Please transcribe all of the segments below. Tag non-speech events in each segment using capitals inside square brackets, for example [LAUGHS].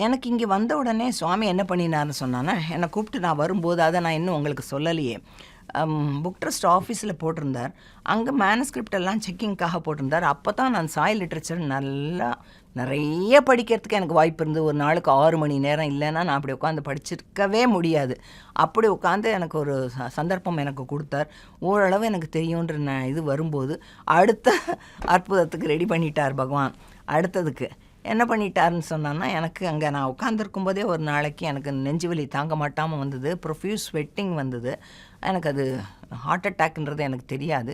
எனக்கு இங்கே வந்த உடனே சுவாமி என்ன பண்ணினார்னு சொன்னான்னா என்னை கூப்பிட்டு நான் வரும்போது அதை நான் இன்னும் உங்களுக்கு சொல்லலையே. புக் ட்ரஸ்ட் ஆஃபீஸில் போட்டிருந்தார். அங்கே மேனஸ்கிரிப்ட் எல்லாம் செக்கிங்க்காக போட்டிருந்தார். அப்போ தான் நான் சாய் லிட்ரேச்சர் நல்லா நிறைய படிக்கிறதுக்கு எனக்கு வாய்ப்பு இருந்து ஒரு நாளுக்கு ஆறு மணி நேரம் இல்லைன்னா நான் அப்படி உட்காந்து படிச்சிருக்கவே முடியாது. அப்படி உட்காந்து எனக்கு ஒரு ச- சந்தர்ப்பம் எனக்கு கொடுத்தார். ஓரளவு எனக்கு தெரியுன்ற நான் இது வரும்போது அடுத்த [LAUGHS] அற்புதத்துக்கு ரெடி பண்ணிட்டார் பகவான். அடுத்ததுக்கு என்ன பண்ணிட்டாருன்னு சொன்னான்னா எனக்கு அங்கே நான் உட்காந்துருக்கும் போதே ஒரு நாளைக்கு எனக்கு நெஞ்சு வலி தாங்க மாட்டாமல் வந்தது. ப்ரொஃப்யூஸ் ஸ்வெட்டிங் வந்தது. எனக்கு அது ஹார்ட் அட்டாக்ன்றது எனக்கு தெரியாது.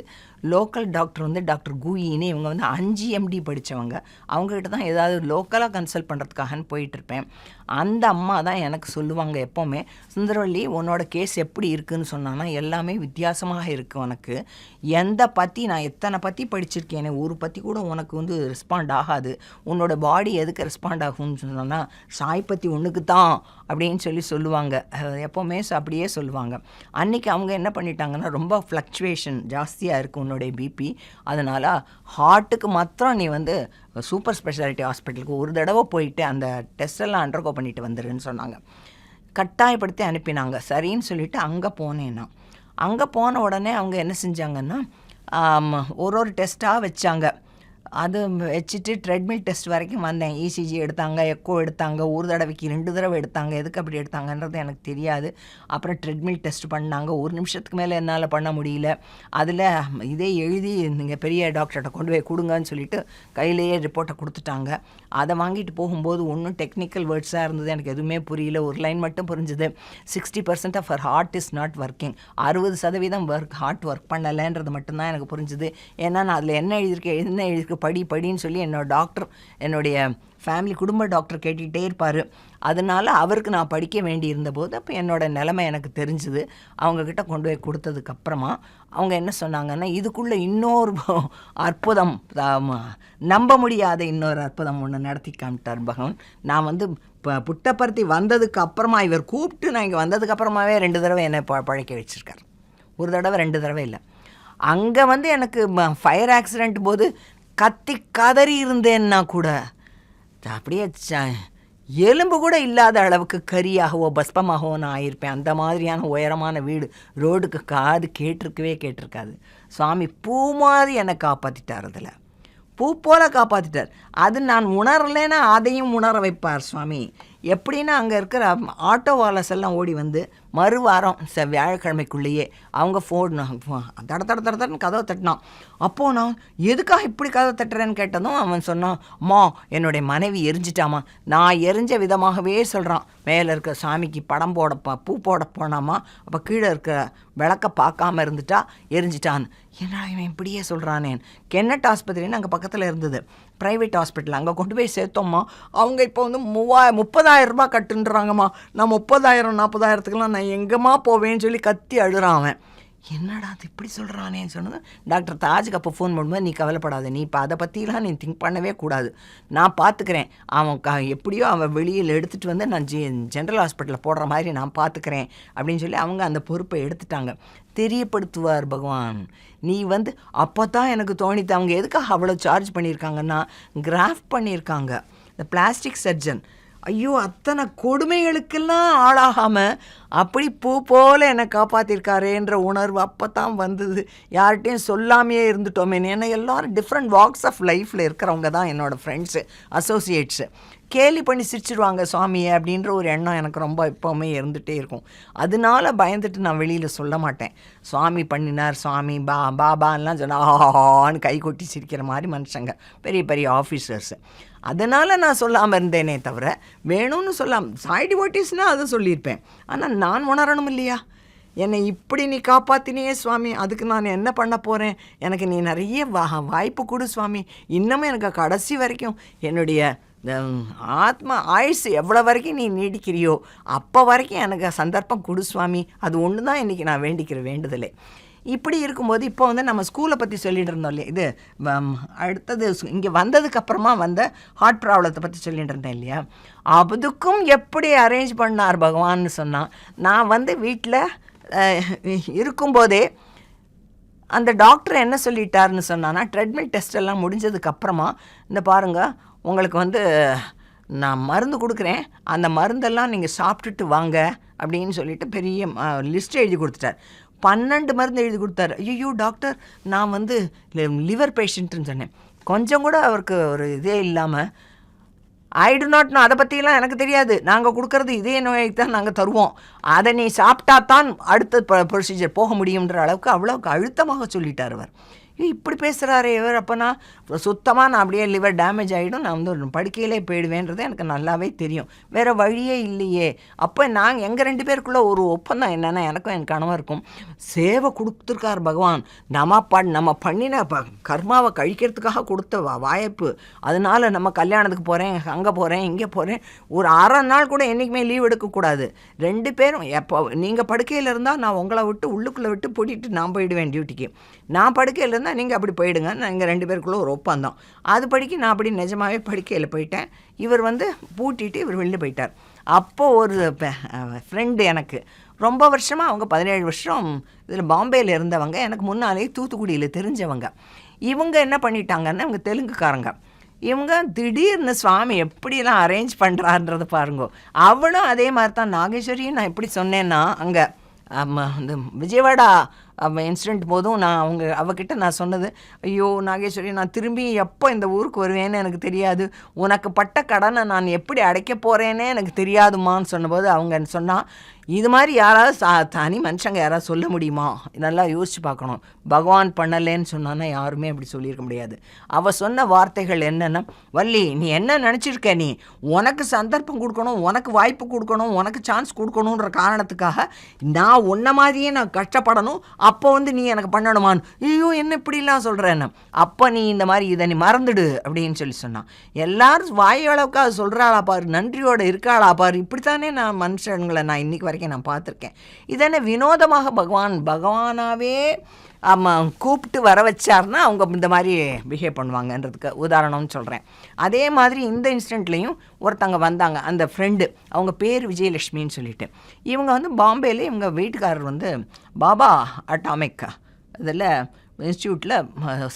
லோக்கல் டாக்டர் வந்து டாக்டர் கூயின்னு இவங்க வந்து அஞ்சு எம்டி படித்தவங்க அவங்ககிட்ட தான் ஏதாவது லோக்கலாக கன்சல்ட் பண்ணுறதுக்காகன்னு போயிட்டுருப்பேன். அந்த அம்மா தான் எனக்கு சொல்லுவாங்க எப்போவுமே சுந்தரவள்ளி உன்னோட கேஸ் எப்படி இருக்குன்னு சொன்னான்னா எல்லாமே வித்தியாசமாக இருக்குது உனக்கு. எந்த பற்றி நான் எத்தனை பற்றி படிச்சிருக்கேனே ஒரு பற்றி கூட உனக்கு வந்து ரெஸ்பாண்ட் ஆகாது. உன்னோட பாடி எதுக்கு ரெஸ்பாண்ட் ஆகும்னு சொன்னோன்னா சாய் பற்றி ஒன்றுக்கு தான். அப்படின்னு சொல்லி சொல்லுவாங்க. எப்போவுமே அப்படியே சொல்லுவாங்க. அன்றைக்கி அவங்க என்ன பண்ணிட்டாங்கன்னா ரொம்ப ஃப்ளக்சுவேஷன் ஜாஸ்தியாக இருக்குது உன்னுடைய பிபி அதனால் ஹார்ட்டுக்கு மாத்திரம் நீ வந்து சூப்பர் ஸ்பெஷாலிட்டி ஹாஸ்பிட்டலுக்கு ஒரு தடவை போயிட்டு அந்த டெஸ்டெல்லாம் அண்டர்கோ பண்ணிட்டு வந்துடுன்னு சொன்னாங்க. கட்டாயப்படுத்தி அனுப்பினாங்க. சரின்னு சொல்லிட்டு அங்கே போனேன் நான் அங்கே போன உடனே அவங்க என்ன செஞ்சாங்கன்னா ஒரு ஒரு டெஸ்ட்டாக வச்சாங்க. அது வச்சுட்டு ட்ரெட்மில் டெஸ்ட் வரைக்கும் வந்தேன். இசிஜி எடுத்தாங்க எக்கோ எடுத்தாங்க ஒரு தடவைக்கு ரெண்டு தடவை எடுத்தாங்க. எதுக்கு அப்படி எடுத்தாங்கன்றது எனக்கு தெரியாது. அப்புறம் ட்ரெட்மில் டெஸ்ட் பண்ணாங்க. ஒரு நிமிஷத்துக்கு மேலே என்னால் பண்ண முடியல. அதில் இதே எழுதி நீங்கள் பெரிய டாக்டர்கிட்ட கொண்டு போய் கொடுங்கன்னு சொல்லிட்டு கையிலேயே ரிப்போர்ட்டை கொடுத்துட்டாங்க. அதை வாங்கிட்டு போகும்போது ஒன்றும் டெக்னிக்கல் வேர்ட்ஸாக இருந்தது. எனக்கு எதுவுமே புரியல. ஒரு லைன் மட்டும் புரிஞ்சுது. Sixty percent of her heart is not working அறுபது சதவீதம் ஒர்க் ஹார்ட் ஒர்க் பண்ணலைன்றது மட்டும்தான் எனக்கு புரிஞ்சுது. ஏன்னா நான் அதில் என்ன எழுதியிருக்கேன் என்ன எழுதியிருக்கு படி படின்னு சொல்லி என்னோட டாக்டர் என்னுடைய ஃபேமிலி குடும்ப டாக்டர் கேட்டுக்கிட்டே இருப்பார். அதனால் அவருக்கு நான் படிக்க வேண்டி இருந்தபோது அப்போ என்னோடய நிலைமை எனக்கு தெரிஞ்சுது. அவங்கக்கிட்ட கொண்டு போய் கொடுத்ததுக்கப்புறமா அவங்க என்ன சொன்னாங்கன்னா இதுக்குள்ளே இன்னொரு அற்புதம் நம்ப முடியாத இன்னொரு அற்புதம் ஒன்று நடத்தி காமிட்டார் பகவான். நான் வந்து இப்போ புட்டப்பருத்தி வந்ததுக்கு அப்புறமா இவர் கூப்பிட்டு நான் இங்கே வந்ததுக்கப்புறமாவே ரெண்டு தடவை என்னை ப பழைக்க வச்சுருக்கார். ஒரு தடவை ரெண்டு தடவை இல்லை. அங்கே வந்து எனக்கு ஃபயர் ஆக்சிடெண்ட் போது கத்தி கதறி இருந்தேன்னா கூட. அப்படியே ச- எலும்பு கூட இல்லாத அளவுக்கு கரியாகவோ பஸ்பமாகவோ நான் ஆயிருப்பேன். அந்த மாதிரியான உயரமான வீடு ரோடுக்கு காது கேட்டிருக்கவே கேட்டிருக்காது. சுவாமி பூ மாதிரி என்னை காப்பாற்றிட்டார் அதில். பூ போல காப்பாற்றிட்டார் அது நான் உணரலைன்னா அதையும் உணர வைப்பார் சுவாமி. எப்படின்னா அங்கே இருக்கிற ஆட்டோவாலஸ் எல்லாம் ஓடி வந்து மறுவாரம் ச வியாழக்கிழமைக்குள்ளேயே அவங்க ஃபோன் தட தட தட தடன்னு கதவை தட்டினான். அப்போது நான் எதுக்காக இப்படி கதவை தட்டுறேன்னு கேட்டதும் அவன் சொன்னான் அம்மா என்னுடைய மனைவி எரிஞ்சிட்டாமா நான் எரிஞ்ச விதமாகவே சொல்கிறான் மேலே இருக்க சாமிக்கு படம் போட ப- பூ போட போனாமா அப்போ கீழே இருக்கிற விளக்க பார்க்காம இருந்துட்டா எரிஞ்சிட்டான் என்னடா இவன் இப்படியே சொல்கிறானேன் கென்னட் ஆஸ்பத்திரின்னு அங்கே பக்கத்தில் இருந்தது. ப்ரைவேட் ஹாஸ்பிட்டல் அங்கே கொண்டு போய் சேர்த்தோம்மா. அவங்க இப்போ வந்து மூவா முப்பதாயிரம் ரூபாய் கட்டுன்றாங்கம்மா. நான் முப்பதாயிரம் நாற்பதாயிரத்துக்கெல்லாம் நான் எங்கேம்மா போவேன்னு சொல்லி கத்தி அழுறான் அவன். என்னடா அது இப்படி சொல்கிறானேன்னு சொன்னது டாக்டர் தாஜுக்கு அப்போ ஃபோன் பண்ணும்போது நீ கவலைப்படாத நீ இப்போ அதை பற்றிலாம் நீ திங்க் பண்ணவே கூடாது. நான் பார்த்துக்கிறேன் அவன் க எப்படியோ அவன் வெளியில் எடுத்துகிட்டு வந்து நான் ஜி ஜென்ரல் ஹாஸ்பிட்டலில் போடுற மாதிரி நான் பார்த்துக்கிறேன் அப்படின்னு சொல்லி அவங்க அந்த பொறுப்பை எடுத்துட்டாங்க. தெரியப்படுத்துவார் பகவான். நீ வந்து அப்போ தான் எனக்கு தோணித்து அவங்க எதுக்காக அவ்வளோ சார்ஜ் பண்ணியிருக்காங்கன்னா கிராஃப்ட் பண்ணியிருக்காங்க. இந்த பிளாஸ்டிக் சர்ஜன் ஐயோ அத்தனை கொடுமைகளுக்கெல்லாம் ஆளாகாமல் அப்படி பூ போல என்னை காப்பாற்றிருக்காரேன்ற உணர்வு அப்போ தான் வந்தது. யார்கிட்டையும் சொல்லாமையே இருந்துட்டோமே. ஏன்னா எல்லோரும் டிஃப்ரெண்ட் வாக்ஸ் ஆஃப் லைஃப்பில் இருக்கிறவங்க தான் என்னோடய ஃப்ரெண்ட்ஸு அசோசியேட்ஸு கேலி பண்ணி சிரிச்சிடுவாங்க சுவாமியை அப்படின்ற ஒரு எண்ணம் எனக்கு ரொம்ப எப்போவுமே இருந்துகிட்டே இருக்கும். அதனால பயந்துட்டு நான் வெளியில் சொல்ல மாட்டேன். சுவாமி பண்ணினார் சுவாமி பா பாபான்லாம் சொன்னால் ஆஹான்னு கை கொட்டி சிரிக்கிற மாதிரி மனுஷங்க. பெரிய பெரிய ஆஃபீஸர்ஸு அதனால் நான் சொல்லாமல் இருந்தேனே தவிர வேணும்னு சொல்லாம் சாய் டிவோட்டிஸ்னால் அதை சொல்லியிருப்பேன். ஆனால் நான் உணரணும் இல்லையா? என்னை இப்படி நீ காப்பாத்தினியே சுவாமி அதுக்கு நான் என்ன பண்ண போகிறேன் எனக்கு நீ நிறைய வா வாய்ப்பு கொடு சுவாமி. இன்னமும் எனக்கு கடைசி வரைக்கும் என்னுடைய ஆத்மா ஆயுசு எவ்வளோ வரைக்கும் நீ நீடிக்கிறியோ அப்போ வரைக்கும் எனக்கு சந்தர்ப்பம் கொடு சுவாமி. அது ஒன்று தான் இன்றைக்கி நான் வேண்டிக்கிற வேண்டுதலே. இப்படி இருக்கும்போது இப்போ வந்து நம்ம ஸ்கூலை பற்றி சொல்லிட்டு இருந்தோம் இல்லையா? இது அடுத்தது இங்கே வந்ததுக்கப்புறமா வந்த ஹார்ட் ப்ராப்ளத்தை பற்றி சொல்லிட்டு இருந்தேன் இல்லையா? அதுக்கும் எப்படி அரேஞ்ச் பண்ணார் பகவான்னு சொன்னால் நான் வந்து வீட்டில் இருக்கும்போதே அந்த டாக்டர் என்ன சொல்லிட்டாருன்னு சொன்னான்னா ட்ரெட்மில் டெஸ்ட் எல்லாம் முடிஞ்சதுக்கப்புறமா இந்த பாருங்க உங்களுக்கு வந்து நான் மருந்து கொடுக்குறேன் அந்த மருந்தெல்லாம் நீங்கள் சாப்பிட்டுட்டு வாங்க அப்படின்னு சொல்லிட்டு பெரிய லிஸ்ட் எழுதி கொடுத்துட்டார். பன்னெண்டு மருந்து எழுதி கொடுத்தாரு. ஐயோ டாக்டர் நான் வந்து லிவர் பேஷண்ட்டுன்னு சொன்னேன். கொஞ்சம் கூட அவருக்கு ஒரு இதே இல்லாமல் ஐ டு நாட் நோ அதை பற்றியெல்லாம் எனக்கு தெரியாது. நாங்கள் கொடுக்கறது இதே நோய்க்கு தான் நாங்கள் தருவோம். அதை நீ சாப்பிட்டா தான் அடுத்த ப்ரொசீஜர் போக முடியுன்ற அளவுக்கு அவ்வளோக்கு அழுத்தமாக சொல்லிட்டார் அவர். இப்படி பேசுகிறாரு இவர். அப்போனா சுத்தமாக நான் அப்படியே லிவர் டேமேஜ் ஆகிடும் நான் வந்து ஒரு படுக்கையிலே போயிடுவேன்றது எனக்கு நல்லாவே தெரியும். வேறு வழியே இல்லையே. அப்போ நாங்கள் எங்கள் ரெண்டு பேருக்குள்ளே ஒரு ஒப்பந்தம் என்னென்னா எனக்கும் என் கணவருக்கும் சேவை கொடுத்துருக்கார் பகவான். நம்ம ப நம்ம பண்ணின ப கர்மாவை கழிக்கிறதுக்காக கொடுத்த வாய்ப்பு. அதனால நம்ம கல்யாணத்துக்கு போகிறேன் அங்கே போகிறேன் இங்கே போகிறேன் ஒரு அரை நாள் கூட என்றைக்குமே லீவ் எடுக்கக்கூடாது ரெண்டு பேரும் எப்போ நீங்கள் படுக்கையில் இருந்தால் நான் உங்களை விட்டு உள்ளுக்குள்ளே விட்டு பூட்டிட்டு நான் போயிடுவேன் டியூட்டிக்கு நான் படுக்கையில் இருந்தால் நீங்கள் அப்படி போயிடுங்க. நாங்கள் ரெண்டு பேருக்குள்ளே ஒரு ஒப்பந்தம். அது படிக்க நான் அப்படி நிஜமாவே படிக்கையில் போயிட்டேன். இவர் வந்து பூட்டிட்டு இவர் வெளில போயிட்டார். அப்போது ஒரு ஃப்ரெண்டு எனக்கு. ரொம்ப வருஷமாக அவங்க பதினேழு வருஷம் இதில் பாம்பேயில் இருந்தவங்க. எனக்கு முன்னாலே தூத்துக்குடியில் தெரிஞ்சவங்க. இவங்க என்ன பண்ணிட்டாங்கன்னா இவங்க தெலுங்குக்காரங்க. இவங்க திடீர்னு சுவாமி எப்படிலாம் அரேஞ்ச் பண்ணுறான்றத பாருங்க. அவளும் அதே மாதிரி தான் நாகேஸ்வரியும் நான் எப்படி சொன்னேன்னா அங்கே இந்த விஜயவாடா இன்சிடெண்ட் போதும் நான் அவங்க அவகிட்ட நான் சொன்னது ஐயோ நாகேஸ்வரி நான் திரும்பி எப்போ இந்த ஊருக்கு வருவேன்னு எனக்கு தெரியாது. உனக்கு பட்ட கடனை நான் எப்படி அடைக்க போகிறேனே எனக்கு தெரியாதுமான்னு சொன்னபோது அவங்க சொன்னால் இது மாதிரி யாராவது சா தனி மனுஷங்க யாராவது சொல்ல முடியுமா? நல்லா யோசிச்சு பார்க்கணும். பகவான் பண்ணலேன்னு சொன்னான்னா யாருமே அப்படி சொல்லியிருக்க முடியாது. அவ சொன்ன வார்த்தைகள் என்னென்னா வள்ளி நீ என்ன நினச்சிருக்க நீ? உனக்கு சந்தர்ப்பம் கொடுக்கணும் உனக்கு வாய்ப்பு கொடுக்கணும் உனக்கு சான்ஸ் கொடுக்கணுன்ற காரணத்துக்காக நான் உன்ன மாதிரியே நான் கஷ்டப்படணும் அப்போ வந்து நீ எனக்கு பண்ணணுமான்னு. ஐயோ என்ன இப்படிலாம் சொல்கிறேன்னு அப்போ நீ இந்த மாதிரி இதை நீ மறந்துடு அப்படின்னு சொல்லி சொன்னான் எல்லாரும் வாயளவுக்கு அது சொல்கிறாளா பாரு நன்றியோடு இருக்காளா பாரு. இப்படித்தானே நான் மனுஷங்களை நான் இன்னைக்கு வரைக்கும் நான் பார்த்துருக்கேன். இதென்ன வினோதமாக பகவான் பகவானாகவே ஆமாம் கூப்பிட்டு வர வச்சார்னா அவங்க இந்த மாதிரி பிஹேவ் பண்ணுவாங்கன்றதுக்கு உதாரணம்னு சொல்கிறேன் அதே மாதிரி இந்த இன்சிடெண்ட்லேயும் ஒருத்தங்க வந்தாங்க அந்த ஃப்ரெண்டு அவங்க பேர் விஜயலட்சுமின்னு சொல்லிட்டு. இவங்க வந்து பாம்பேல இவங்க வீட்டுக்காரர் வந்து பாபா அட்டாமிக் இதில் இன்ஸ்டியூட்டில்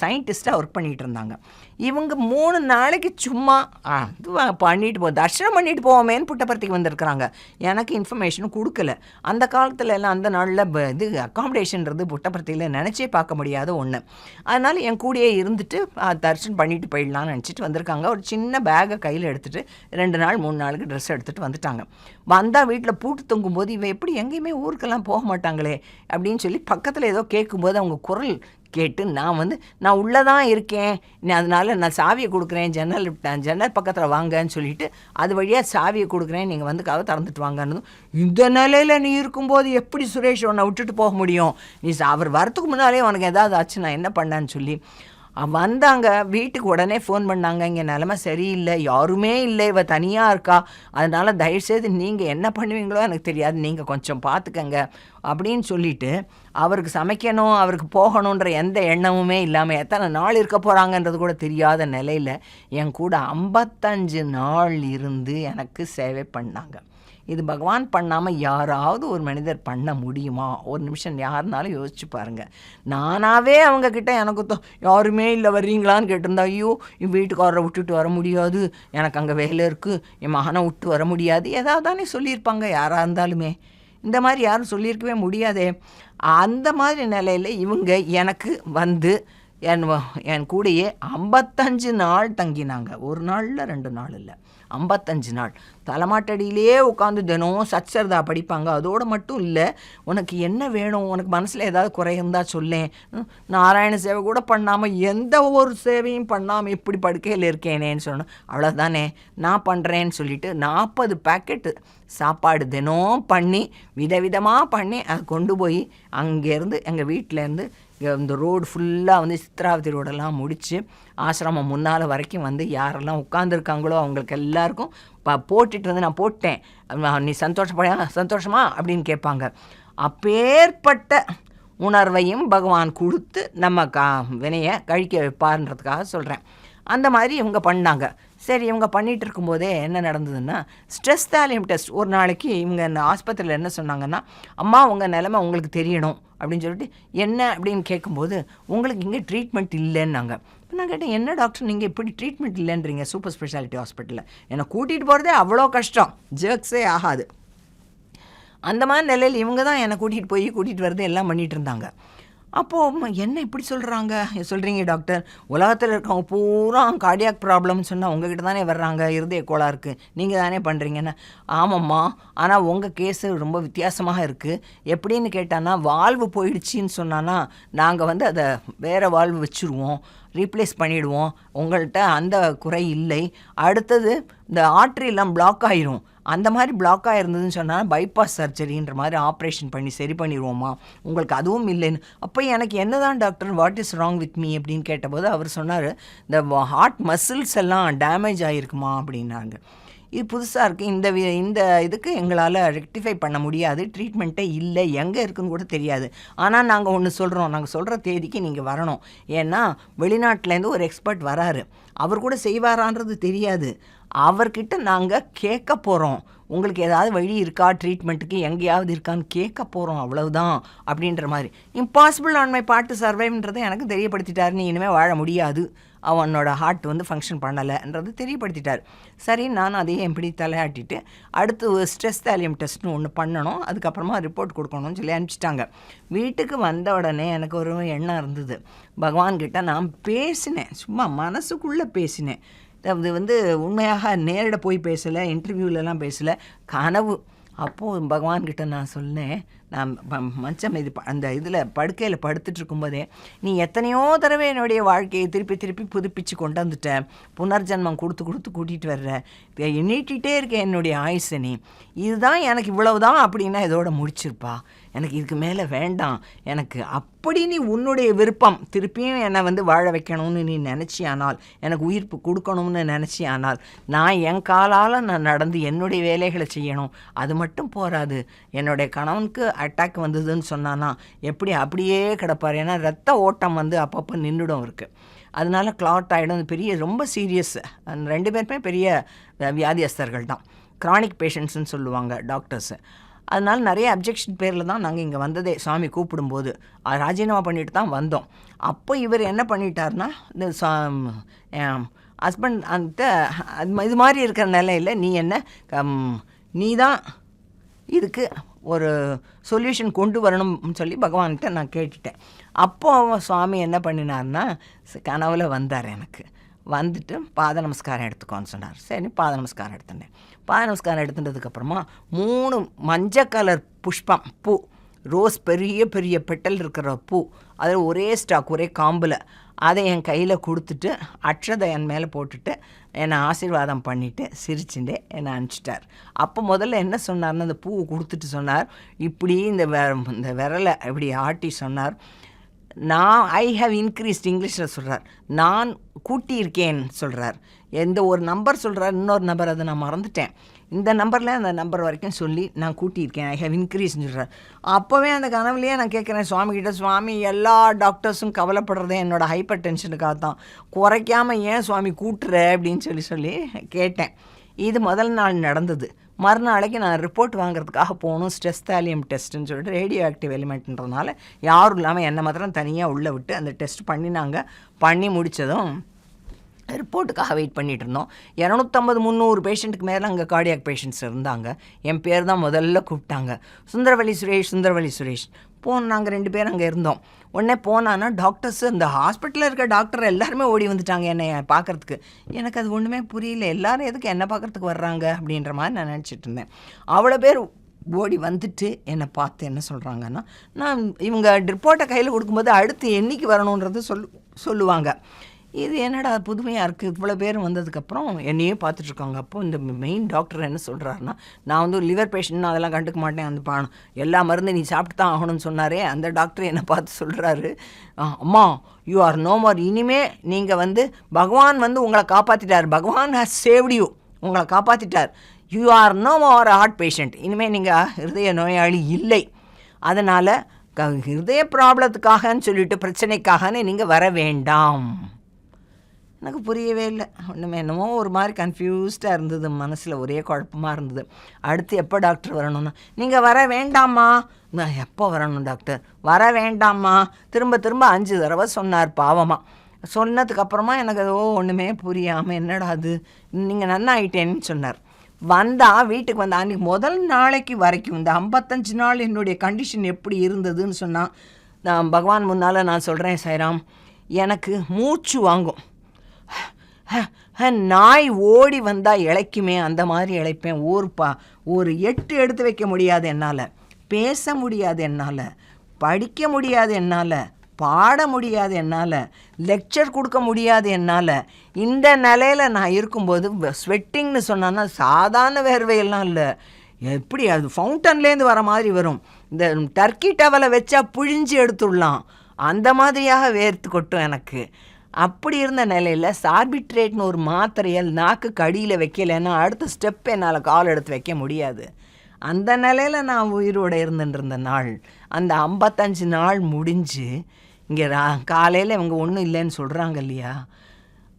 சயின்டிஸ்ட்டாக ஒர்க் பண்ணிகிட்டு இருந்தாங்க. இவங்க மூணு நாளைக்கு சும்மா ஆ, இது பண்ணிட்டு போ தர்ஷனம் பண்ணிட்டு போவோமேன்னு புட்டபர்த்திக்கு வந்திருக்கிறாங்க. எனக்கு இன்ஃபர்மேஷனும் கொடுக்கல. அந்த காலத்துல எல்லாம் அந்த நாளில் இது அக்காமடேஷன்றது புட்டபர்த்தியில் நினச்சே பார்க்க முடியாத ஒன்று அதனால் என் கூடயே இருந்துட்டு ஆ, தரிசனம் பண்ணிட்டு போயிடலாம்னு நினச்சிட்டு வந்திருக்காங்க. ஒரு சின்ன பேக்கை கையில் எடுத்துட்டு ரெண்டு நாள் மூணு நாளுக்கு ட்ரெஸ் எடுத்துகிட்டு வந்துட்டாங்க. வந்தால் வீட்டில் பூட்டு தொங்கும்போது இவ எப்படி எங்கேயுமே ஊருக்கெல்லாம் போக மாட்டாங்களே அப்படின்னு சொல்லி பக்கத்தில் ஏதோ கேட்கும்போது அவங்க குரல் கேட்டு நான் வந்து நான் உள்ளே தான் இருக்கேன் அதனால் அதனால நான் சாவியை கொடுக்குறேன் ஜன்னல் ஜன்னல் பக்கத்தில் வாங்கன்னு சொல்லிட்டு அது வழியாக சாவியை கொடுக்குறேன் நீங்கள் வந்து கதை திறந்துட்டு வாங்கன்னு. இந்த நிலையில் நீ இருக்கும்போது எப்படி சுரேஷ் உன்னை விட்டுட்டு போக முடியும்? நீ அவர் வரத்துக்கு முன்னாலே உனக்கு ஏதாவது ஆச்சு நான் என்ன பண்ணேன்னு சொல்லி. வந்தாங்க. வீட்டுக்கு உடனே ஃபோன் பண்ணாங்க. இங்கே நிலமை சரியில்லை. யாருமே இல்லை. இவ தனியாக இருக்கா? அதனால் தயவுசெய்து நீங்கள் என்ன பண்ணுவீங்களோ எனக்கு தெரியாது. நீங்கள் கொஞ்சம் பார்த்துக்கங்க. அப்படின்னு சொல்லிட்டு அவருக்கு சமைக்கணும் அவருக்கு போகணுன்ற எந்த எண்ணமுமே இல்லாமல் எத்தனை நாள் இருக்க போகிறாங்கன்றது கூட தெரியாத நிலையில் என் கூட ஐம்பத்தஞ்சு நாள் இருந்து எனக்கு சேவை பண்ணாங்க. இது பகவான் பண்ணாமல் யாராவது ஒரு மனிதர் பண்ண முடியுமா? ஒரு நிமிஷம் யாருனாலும் யோசிச்சு பாருங்க. நானாவே அவங்கக்கிட்ட எனக்கு தோ- யாருமே இல்லை வர்றீங்களான்னு கேட்டிருந்தா ஐயோ என் வீட்டுக்காரரை விட்டுட்டு வர முடியாது. எனக்கு அங்கே வேலை இருக்குது என் மகனை விட்டு வர முடியாது. ஏதாவது தானே சொல்லியிருப்பாங்க யாராக இருந்தாலுமே. இந்த மாதிரி யாரும் சொல்லியிருக்கவே முடியாதே. அந்த மாதிரி நிலையில் இவங்க எனக்கு வந்து என் என் கூடயே ஐம்பத்தஞ்சு நாள் தங்கினாங்க. ஒரு நாளில் ரெண்டு நாள் இல்லை. ஐம்பத்தஞ்சு நாள். தலைமாட்டடியிலே உட்காந்து தினம் சச்சரதா படிப்பாங்க. அதோடு மட்டும் இல்லை. உனக்கு என்ன வேணும்? உனக்கு மனசில் ஏதாவது குறை இருந்தால் சொல்லேன். நாராயண சேவை கூட பண்ணாமல் எந்த ஒரு சேவையும் பண்ணாமல் இப்படி படுக்கையில் இருக்கேனேன்னு சொன்னேன் அவ்வளோதானே நான் பண்ணுறேன்னு சொல்லிட்டு நாற்பது பேக்கெட்டு சாப்பாடு தினம் பண்ணி விதவிதமாக பண்ணி அதை கொண்டு போய் அங்கேருந்து எங்கள் வீட்டிலேருந்து இந்த ரோடு ஃபுல்லாக வந்து சித்ராவதி ரோடெல்லாம் முடித்து ஆசிரமம் முன்னால் வரைக்கும் வந்து யாரெல்லாம் உட்காந்துருக்காங்களோ அவங்களுக்கு எல்லாருக்கும் ப போட்டுட்டு வந்து நான் போட்டேன். நீ சந்தோஷப்படையா சந்தோஷமா? அப்படின்னு கேட்பாங்க. அப்பேற்பட்ட உணர்வையும் பகவான் கொடுத்து நம்ம கா வினையை கழிக்க வைப்பார்ன்றதுக்காக சொல்கிறேன் அந்த மாதிரி இவங்க பண்ணாங்க. சரி இவங்க பண்ணிகிட்டு இருக்கும்போதே என்ன நடந்ததுன்னா ஸ்ட்ரெஸ் தாலியம் டெஸ்ட் ஒரு நாளைக்கு இவங்க இந்த ஆஸ்பத்திரியில் என்ன சொன்னாங்கன்னா அம்மா உங்கள் நிலைமை உங்களுக்கு தெரியணும். அப்படின்னு சொல்லிட்டு என்ன? அப்படின்னு கேட்கும்போது உங்களுக்கு இங்கே ட்ரீட்மெண்ட் இல்லைன்னாங்க. இப்ப நான் கேட்டேன் என்ன டாக்டர் நீங்கள் இப்படி ட்ரீட்மெண்ட் இல்லைன்றீங்க சூப்பர் ஸ்பெஷாலிட்டி ஹாஸ்பிட்டலில் என்னை கூட்டிகிட்டு போகிறதே அவ்வளோ கஷ்டம். ஜேர்க்ஸே ஆகாது. அந்த மாதிரி நிலையில் இவங்க தான் என்னை கூட்டிகிட்டு போய் கூட்டிகிட்டு வரது எல்லாம் பண்ணிகிட்டு இருந்தாங்க. அப்போது என்ன இப்படி சொல்கிறாங்க சொல்கிறீங்க டாக்டர் உலகத்தில் இருக்கவங்க பூரா கார்டியாக் ப்ராப்ளம்னு சொன்னால் உங்ககிட்ட தானே வர்றாங்க. இருதய கோளாறுக்கு. நீங்கள் தானே பண்ணுறீங்கன்னு ஆமாம்மா. ஆனால் உங்கள் கேஸு ரொம்ப வித்தியாசமாக இருக்குது எப்படின்னு கேட்டான்னா வால்வு போயிடுச்சின்னு சொன்னான்னா நாங்கள் வந்து அதை வேறு வால்வு வச்சுருவோம். ரீப்ளேஸ் பண்ணிவிடுவோம் உங்கள்கிட்ட அந்த குறை இல்லை. அடுத்தது இந்த ஆர்ட்ரியெல்லாம் பிளாக் ஆயிரும். அந்த மாதிரி பிளாக்காக இருந்ததுன்னு சொன்னால் பைபாஸ் சர்ஜரின்ற மாதிரி ஆப்ரேஷன் பண்ணி சரி பண்ணிடுவோமா உங்களுக்கு அதுவும் இல்லைன்னு. அப்போ எனக்கு என்னதான் doctor what is wrong with me அப்படின்னு கேட்டபோது அவர் சொன்னார் இந்த ஹார்ட் மசில்ஸ் எல்லாம் டேமேஜ் ஆகிருக்குமா அப்படின்னாங்க. இது புதுசாக இருக்குது இந்த வி- இந்த இதுக்கு எங்களால் ரெக்டிஃபை பண்ண முடியாது. ட்ரீட்மெண்ட்டே இல்லை. எங்கே இருக்குன்னு கூட தெரியாது. ஆனால் நாங்கள் ஒன்று சொல்கிறோம் நாங்கள் சொல்கிற தேதிக்கு நீங்கள் வரணும். ஏன்னா வெளிநாட்டிலேருந்து ஒரு எக்ஸ்பர்ட் வராரு. அவர் கூட செய்வாரான்றது தெரியாது. அவர்கிட்ட நாங்கள் கேட்க போகிறோம் உங்களுக்கு ஏதாவது வழி இருக்கா? ட்ரீட்மெண்ட்டுக்கு எங்கேயாவது இருக்கான்னு கேட்க போகிறோம் அவ்வளவுதான் அப்படின்ற மாதிரி. இம்பாசிபிள் ஆன் மை பார்ட் சர்வைவ்ன்றதை எனக்கு தெரியப்படுத்திட்டார். நீ இனிமேல் வாழ முடியாது. அவனோட ஹார்ட் வந்து ஃபங்க்ஷன் பண்ணலைன்றது தெரியப்படுத்திட்டார். சரி நான் அதையும் எப்படி தலையாட்டிட்டு அடுத்து ஸ்ட்ரெஸ் தாலியம் டெஸ்ட்னு ஒன்று பண்ணணும் அதுக்கப்புறமா ரிப்போர்ட் கொடுக்கணும்னு சொல்லி அனுப்பிச்சிட்டாங்க. வீட்டுக்கு வந்த உடனே எனக்கு ஒரு எண்ணம் இருந்தது. பகவான்கிட்ட நான் பேசினேன் சும்மா மனசுக்குள்ளே பேசினேன். அது வந்து உண்மையாக நேரிட போய் பேசலை இன்டர்வியூலலாம் பேசலை கனவு. அப்போது பகவான்கிட்ட நான் சொன்னேன் நான் மஞ்சம் மச்சம் இது ப- அந்த இதில் படுக்கையில் படுத்துட்டு இருக்கும்போதே நீ எத்தனையோ தடவை என்னுடைய வாழ்க்கையை திருப்பி திருப்பி புதுப்பிச்சு கொண்டு வந்துட்ட. புனர்ஜன்மம் கொடுத்து கொடுத்து கூட்டிகிட்டு வர்ற. நீட்டிகிட்டே இருக்கேன் இருக்க என்னுடைய ஆயுசை நீ. இதுதான் எனக்கு இவ்வளவுதான் அப்படின்னா இதோட முடிச்சிருப்பா. எனக்கு இதுக்கு மேலே வேண்டாம். எனக்கு அப்படி நீ உன்னுடைய விருப்பம். திருப்பியும் என்னை வந்து வாழ வைக்கணும்னு நீ நினச்சியானால் எனக்கு உயிர்ப்பு கொடுக்கணும்னு நினச்சியானால் நான் என் காலால் நான் நடந்து என்னுடைய வேலைகளை செய்யணும். அது மட்டும் போராது. என்னுடைய கணவனுக்கு அட்டாக் வந்ததுன்னு சொன்னானா எப்படி அப்படியே கிடப்பார். ஏன்னா ரத்த ஓட்டம் வந்து அப்பப்போ நின்றுடும் இருக்குது அதனால கிளாட் ஆகிடும் பெரிய ரொம்ப சீரியஸ் ரெண்டு பேருமே பெரிய வியாதியஸ்தர்கள் தான். Chronic பேஷண்ட்ஸ்னு சொல்லுவாங்க டாக்டர்ஸு அதனால நிறைய அப்ஜெக்ஷன் பேரில் தான் நாங்கள் இங்கே வந்ததே சாமி கூப்பிடும்போது. ராஜினாமா பண்ணிட்டு தான் வந்தோம். அப்போ இவர் என்ன பண்ணிட்டார்னா இந்த சா ஹஸ்பண்ட் அந்த அது இது மாதிரி இருக்கிற நிலையில் நீ என்ன கம், நீ தான் இதுக்கு ஒரு சொல்யூஷன் கொண்டு வரணும்னு சொல்லி பகவான்கிட்ட நான் கேட்டுட்டேன். அப்போது அவன் சுவாமி என்ன பண்ணினார்னா கனவில் வந்தார் எனக்கு. வந்துட்டு பாத நமஸ்காரம் எடுத்துக்கோன்னு சொன்னார். சரி பாத நமஸ்காரம் எடுத்துட்டேன். பாத நமஸ்காரம் எடுத்துட்டதுக்கப்புறமா மூணு மஞ்சள் கலர் புஷ்பம் பூ ரோஸ் பெரிய பெரிய பெட்டல் இருக்கிற பூ அதில் ஒரே ஸ்டாக் ஒரே காம்பில் அதை என் கையில் கொடுத்துட்டு அட்சதை என் மேலே போட்டுட்டு என்னை ஆசீர்வாதம் பண்ணிவிட்டு சிரிச்சுட்டு என்னை அனுப்பிச்சிட்டார். அப்போ முதல்ல என்ன சொன்னார்னு அந்த பூவை கொடுத்துட்டு சொன்னார். இப்படி இந்த வெ இந்த விரலை இப்படி ஆட்டி சொன்னார். நான் ஐ ஹவ் இன்க்ரீஸ்ட் இங்கிலீஷில் சொல்கிறார் நான் கூட்டியிருக்கேன் சொல்கிறார் எந்த ஒரு நம்பர் சொல்கிறார் இன்னொரு நம்பர் அதை நான் மறந்துட்டேன். இந்த நம்பரில் அந்த நம்பர் வரைக்கும் சொல்லி நான் கூட்டியிருக்கேன். ஐ ஹவ் இன்க்ரீஸ்னு சொல்கிறேன் அப்போவே அந்த கனவுலேயே நான் கேட்குறேன் சுவாமிகிட்ட சுவாமி எல்லா டாக்டர்ஸும் கவலைப்படுறதே என்னோடய ஹைப்பர் டென்ஷனுக்காக தான். குறைக்காமல் ஏன் சுவாமி கூட்டுற? அப்படின்னு சொல்லி சொல்லி கேட்டேன். இது முதல் நாள் நடந்தது. மறுநாளைக்கு நான் ரிப்போர்ட் வாங்குறதுக்காக போகணும். ஸ்ட்ரெஸ் தாலியம் டெஸ்ட்டுன்னு சொல்லிட்டு ரேடியோ ஆக்டிவ் எலிமெண்ட்ன்றதுனால யாரும் இல்லாமல் என்னை மாத்திரம் தனியாக உள்ளே விட்டு அந்த டெஸ்ட் பண்ணினாங்க. பண்ணி முடித்ததும் ரிப்போர்ட்டுக்காக வெயிட் பண்ணிகிட்டு இருந்தோம். இரநூத்தம்பது முந்நூறு பேஷண்ட்டுக்கு மேலே அங்கே கார்டியாக் பேஷண்ட்ஸ் இருந்தாங்க. என் பேர் தான் முதல்ல கூப்பிட்டாங்க. சுந்தரவழி சுரேஷ் சுந்தரவழி சுரேஷ். போன நாங்கள் ரெண்டு பேரும் அங்கே இருந்தோம். உடனே போனான்னா டாக்டர்ஸ் இந்த ஹாஸ்பிட்டலில் இருக்க டாக்டர் எல்லாருமே ஓடி வந்துட்டாங்க என்னை பார்க்கறதுக்கு. எனக்கு அது ஒன்றுமே புரியல. எல்லாரும் எதுக்கு என்ன பார்க்கறதுக்கு வர்றாங்க? அப்படின்ற மாதிரி நான் நினச்சிட்டு இருந்தேன். அவ்வளோ பேர் ஓடி வந்துட்டு என்னை பார்த்து என்ன சொல்கிறாங்கன்னா நான் இவங்க ரிப்போர்ட்டை கையில் கொடுக்கும்போது அடுத்து என்னைக்கு வரணுன்றது சொல் சொல்லுவாங்க. இது என்னடா புதுமையாக இருக்குது இவ்வளோ பேர் வந்ததுக்கப்புறம் என்னையே பார்த்துட்ருக்காங்க. அப்போ இந்த மெயின் டாக்டர் என்ன சொல்கிறாருன்னா நான் வந்து லிவர் பேஷண்ட் அதெல்லாம் கண்டுக்க மாட்டேன். அந்த பானம் எல்லா மருந்து நீ சாப்பிட்டு தான் ஆகணும்னு சொன்னாரே. அந்த டாக்டர் என்னை பார்த்து சொல்கிறாரு அம்மா யூ ஆர் நோ மோர் இனிமே நீங்கள் வந்து பகவான் வந்து உங்களை காப்பாற்றிட்டார் பகவான் ஹஸ் சேவ்டு யூ உங்களை காப்பாற்றிட்டார் you are no more heart patient இனிமேல் நீங்கள் ஹிருதய நோயாளி இல்லை. அதனால் க ஹிருதய ப்ராப்ளத்துக்காகன்னு சொல்லிட்டு பிரச்சனைக்காகன்னு நீங்கள் வர வேண்டாம். எனக்கு புரியவே இல்லை. ஒன்றுமே என்னமோ ஒரு மாதிரி கன்ஃபியூஸ்டாக இருந்தது. மனசில் ஒரே குழப்பமாக இருந்தது. அடுத்து எப்போ டாக்டர் வரணும்னா? நீங்கள் வர வேண்டாமா நான் எப்போ வரணும் டாக்டர் வர வேண்டாமா திரும்ப திரும்ப அஞ்சு தடவை சொன்னார் பாவமாக சொன்னதுக்கப்புறமா எனக்கு ஏதோ ஒன்றுமே புரியாமல் என்னடா அது? நீங்கள் நன்னாயிட்டேன்னு சொன்னார். வந்தால் வீட்டுக்கு வந்தால் அன்றைக்கி முதல் நாளைக்கு வரைக்கும் இந்த ஐம்பத்தஞ்சு நாள் என்னுடைய கண்டிஷன் எப்படி இருந்ததுன்னு சொன்னால் நான் பகவான் முன்னால் நான் சொல்கிறேன் சைராம் எனக்கு மூச்சு வாங்கும். நாய் ஓடி வந்தால் இளைக்குமே அந்த மாதிரி இளைப்பேன் ஊர்ப்பா ஒரு எட்டு எடுத்து வைக்க முடியாது என்னால். பேச முடியாது என்னால். படிக்க முடியாது என்னால். பாட முடியாது என்னால். லெக்சர் கொடுக்க முடியாது என்னால். இந்த நிலையில் நான் இருக்கும்போது ஸ்வெட்டிங்னு சொன்னான்னா சாதாரண வேர்வையெல்லாம் இல்லை. எப்படி அது ஃபவுண்டன்லேருந்து வர மாதிரி வரும். இந்த டர்க்கி டவலை வச்சா புழிஞ்சு எடுத்துடலாம். அந்த மாதிரியாக வேர்த்து கொட்டும் எனக்கு. அப்படி இருந்த நிலையில் சார்பிட்ரேட்னு ஒரு மாத்திரையை நாக்கு கடியில் வைக்கலைன்னா அடுத்த ஸ்டெப் என்னால் கால் எடுத்து வைக்க முடியாது. அந்த நிலையில் நான் உயிரோடு இருந்துட்டு இருந்த நாள் அந்த ஐம்பத்தஞ்சு நாள் முடிஞ்சு இங்கே காலையில் இவங்க ஒன்றும் இல்லைன்னு சொல்கிறாங்க இல்லையா?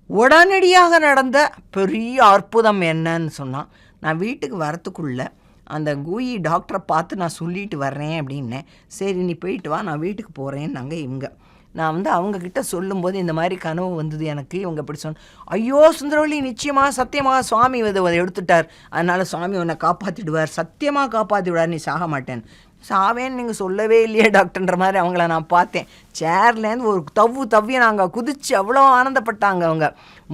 உடனடியாக நடந்த பெரிய அற்புதம் என்னன்னு சொன்னால் நான் வீட்டுக்கு வரத்துக்குள்ள அந்த கூயி டாக்டரை பார்த்து நான் சொல்லிட்டு வர்றேன் அப்படின்னேன். சரி நீ போயிட்டு வா நான் வீட்டுக்கு போகிறேன்னாங்க இவங்க. நான் வந்து அவங்கக்கிட்ட சொல்லும்போது இந்த மாதிரி கனவு வந்தது எனக்கு. இவங்க இப்படி சொன்ன ஐயோ சுந்தரவள்ளி நிச்சயமாக சத்தியமாக சுவாமி இதை எடுத்துட்டார். அதனால் சுவாமி உன்னை காப்பாற்றிடுவார் சத்தியமாக காப்பாற்றிடுவார் நீ சாக மாட்டேன் சாவேன்னு நீங்கள் சொல்லவே இல்லையே டாக்டர்ன்ற மாதிரி அவங்கள நான் பார்த்தேன். சேர்லேருந்து ஒரு தவ்வு தவ்வி நாங்கள் குதிச்சு அவ்வளோ ஆனந்தப்பட்டாங்க அவங்க.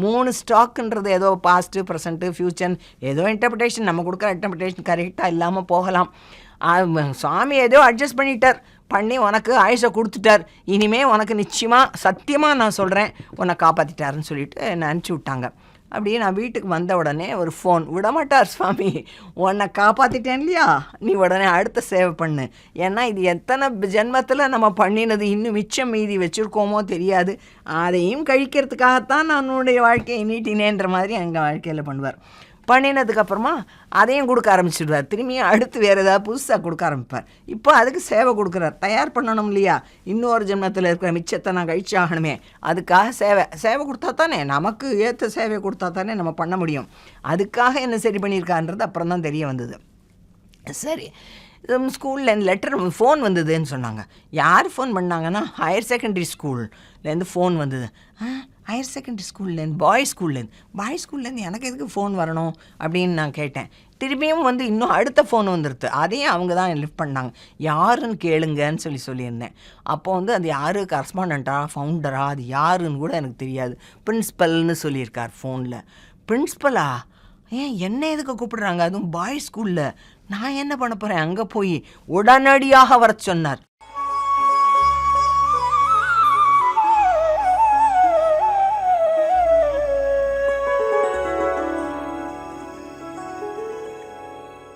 மூணு ஸ்டாக்குன்றது ஏதோ பாஸ்ட்டு ப்ரெசண்ட்டு ஃப்யூச்சர் ஏதோ இன்டர்பிரிட்டேஷன் நம்ம கொடுக்குற இன்டர்பிரிட்டேஷன் கரெக்டாக இல்லாமல் போகலாம். சுவாமி ஏதோ அட்ஜஸ்ட் பண்ணிட்டார். பண்ணி உனக்கு ஆயுஷை கொடுத்துட்டார். இனிமே உனக்கு நிச்சயமாக சத்தியமாக நான் சொல்கிறேன் உன்னை காப்பாற்றிட்டாருன்னு சொல்லிட்டு என்னை அனுப்பிச்சி விட்டாங்க. அப்படியே நான் வீட்டுக்கு வந்த உடனே ஒரு ஃபோன் விடமாட்டார் சுவாமி. உன்னை காப்பாற்றிட்டேன் இல்லையா? நீ உடனே அடுத்த சேவை பண்ணு. ஏன்னா இது எத்தனை ஜென்மத்தில் நம்ம பண்ணினது இன்னும் மிச்சம் மீதி வச்சுருக்கோமோ தெரியாது. அதையும் கழிக்கிறதுக்காகத்தான் நான் உன்னுடைய வாழ்க்கையை நீட்டினேன்ற மாதிரி எங்கள் வாழ்க்கையில் பண்ணுவார். பண்ணினதுக்கப்புறமா அதையும் கொடுக்க ஆரம்பிச்சிடுவார் திரும்பியும் அடுத்து வேறு ஏதாவது புதுசாக கொடுக்க ஆரம்பிப்பார். இப்போ அதுக்கு சேவை கொடுக்குறார். தயார் பண்ணணும் இல்லையா? இன்னொரு ஜென்மத்தில் இருக்கிற மிச்சத்தை நான் கழிச்சாகணுமே. அதுக்காக சேவை. சேவை கொடுத்தா தானே? நமக்கு ஏற்ற சேவை கொடுத்தா தானே நம்ம பண்ண முடியும். அதுக்காக என்ன சரி பண்ணியிருக்கான்றது அப்புறம் தான் தெரிய வந்தது. சரி. ஸ்கூலில் லெட்டர் ஃபோன் வந்ததுன்னு சொன்னாங்க. யார் ஃபோன் பண்ணாங்கன்னா? ஹையர் செகண்டரி ஸ்கூல்லேருந்து ஃபோன் வந்தது. ஹையர் செகண்டரி ஸ்கூல்லேருந்து பாய்ஸ் ஸ்கூல்லேருந்து பாய்ஸ் ஸ்கூல்லேருந்து எனக்கு எதுக்கு ஃபோன் வரணும் அப்படின்னு நான் கேட்டேன். திரும்பியும் வந்து இன்னும் அடுத்த ஃபோன் வந்துடுது அதையும் அவங்க தான் லிஃப்ட் பண்ணாங்க. யாருன்னு கேளுங்கன்னு சொல்லி சொல்லியிருந்தேன். அப்போ வந்து அது யார்? கரஸ்பாண்டண்ட்டா ஃபவுண்டரா அது யாருன்னு கூட எனக்கு தெரியாது. பிரின்ஸ்பல்னு சொல்லியிருக்கார் ஃபோனில் பிரின்ஸ்பலா ஏன் என்ன எதுக்கு கூப்பிடுறாங்க? அதுவும் பாய்ஸ் ஸ்கூலில் நான் என்ன பண்ண போகிறேன் அங்கே போய் உடனடியாக வர சொன்னார்.